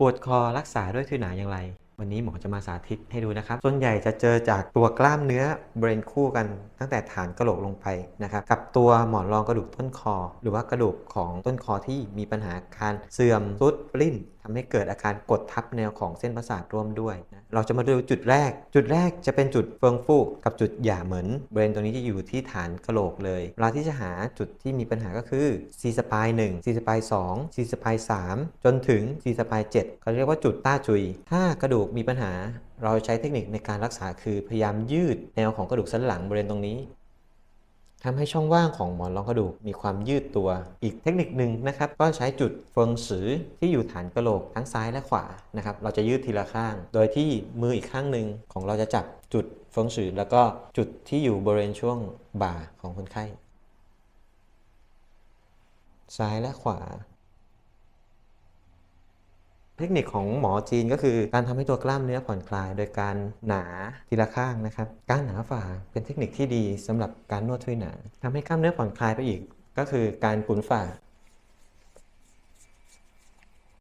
ปวดคอรักษาด้วยทื่อหนาอย่างไร วันนี้หมอจะมาสาธิตให้ดูนะครับ ส่วนใหญ่จะเจอจากตัวกล้ามเนื้อเบรนคู่กันตั้งแต่ฐานกระโหลกลงไปนะครับ กับตัวหมอนรองกระดูกต้นคอ หรือว่ากระดูกของต้นคอที่มีปัญหาการเสื่อมสุดปลิ้น ทำให้เกิดอาการกดทับแนวของเส้นประสาทร่วมด้วยนะเราจะมาดูจุดแรก จุดแรกจะเป็นจุดเฟิงฟูกกับจุดหย่าเหมือนเบรนตรงนี้จะอยู่ที่ฐานกระโหลกเลยเวลาที่จะหาจุดที่มีปัญหาก็คือ C สปาย1 C สปาย2 C สปาย3จนถึง C สปาย7เขาเรียกว่าจุดต้าจุย ถ้ากระดูกมีปัญหาเราใช้เทคนิคในการรักษาคือพยายามยืดแนวของกระดูกสันหลังบริเวณตรงนี้ ทำให้ช่องว่างของหมอนรองกระดูกมีความยืดตัว อีกเทคนิคหนึ่งนะครับ ก็ใช้จุดเฟิงสือที่อยู่ฐานกระโหลกทั้งซ้ายและขวานะครับ เราจะยืดทีละข้าง โดยที่มืออีกข้างหนึ่งของเราจะจับจุดเฟิงสือแล้วก็จุดที่อยู่บริเวณช่วงบ่าของคนไข้ ซ้ายและขวา เทคนิคของหมอจีนก็คือการทำให้ตัวกล้ามเนื้อผ่อนคลาย โดยการหนาทีละข้างนะครับ การหนาฝ่าเป็นเทคนิคที่ดีสำหรับการนวดทุยหนาทำให้กล้ามเนื้อผ่อนคลายไปอีก ก็คือการกุนฝ่า